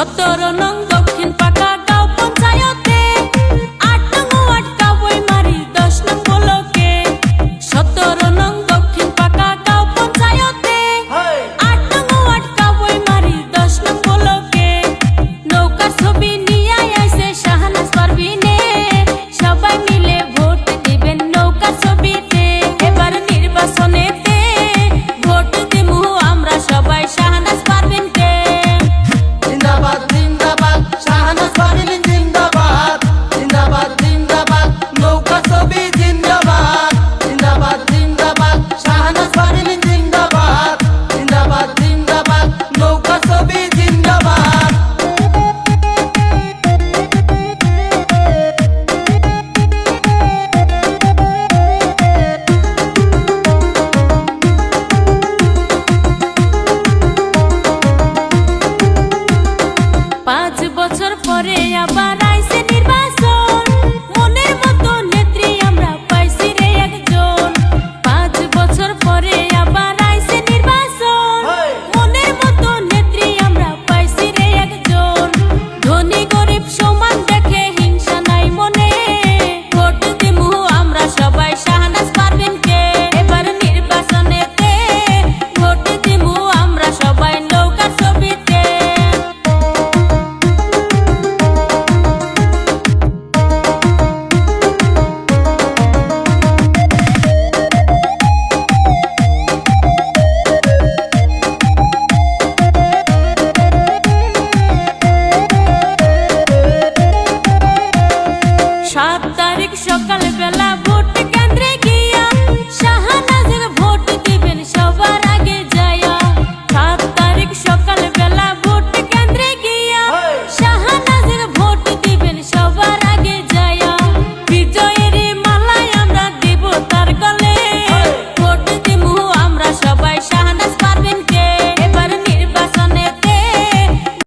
সতেরো নং পাঁচ বছর পরে আবার সাত তারিখ সকালবেলা